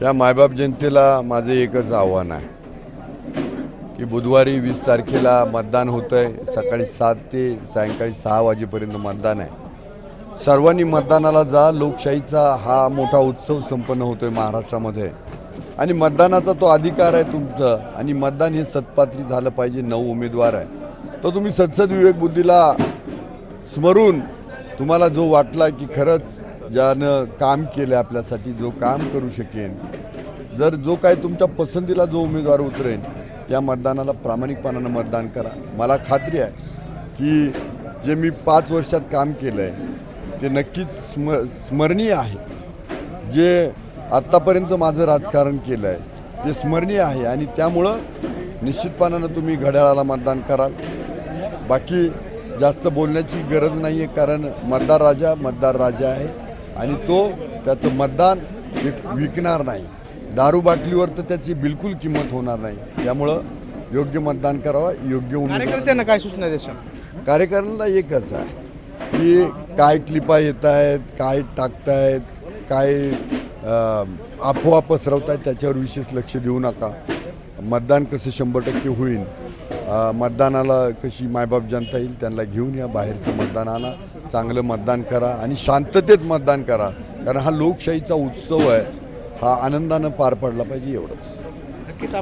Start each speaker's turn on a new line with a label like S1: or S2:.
S1: त्या मायबाप जनतेला माझं एकच आव्हान आहे की बुधवारी वीस तारखेला मतदान होतं आहे सकाळी सात ते सायंकाळी सहा वाजेपर्यंत मतदान आहे. सर्वांनी मतदानाला जा. लोकशाहीचा हा मोठा उत्सव संपन्न होतोय महाराष्ट्रामध्ये. आणि मतदानाचा तो अधिकार आहे तुमचा. आणि मतदान हे सत्पात्री झालं पाहिजे नऊ उमेदवार आहे. तर तुम्ही सदसद विवेक बुद्धीला स्मरून तुम्हाला जो वाटला की खरंच ज्यानं काम केलं आपल्यासाठी जो काम करू शकेन जर जो काही तुमच्या पसंतीला जो उमेदवार उतरेन त्या मतदानाला प्रामाणिकपणानं मतदान करा. मला खात्री आहे की जे मी पाच वर्षात काम केलं आहे ते नक्कीच स्म स्मरणीय आहे. जे आत्तापर्यंत माझं राजकारण केलं आहे ते स्मरणीय आहे आणि त्यामुळं निश्चितपणानं तुम्ही घड्याळाला मतदान कराल. बाकी जास्त बोलण्याची गरज नाही आहे कारण मतदार राजा मतदार राजा आहे. आणि तो त्याचं मतदान विक विकणार नाही. दारू बाटलीवर तर त्याची बिलकुल किंमत होणार नाही. त्यामुळं योग्य मतदान करावं योग्य उमेदवार.
S2: कार्यकर्त्यांना काय सूचना देशाल
S1: कार्यकारिणीला एकच आहे की काय क्लिपा येत आहेत काय टाकतायत काय अफवा पसरवत आहेत त्याच्यावर विशेष लक्ष देऊ नका. मतदान कसं शंभर टक्के होईल मतदानाला कशी मायबाप जनता येईल त्यांना घेऊन या बाहेरचं मतदान आणा चांगलं मतदान करा आणि शांततेत मतदान करा. कारण हा लोकशाहीचा उत्सव आहे. हा आनंदानं पार पडला पाहिजे एवढंच.
S2: नक्कीच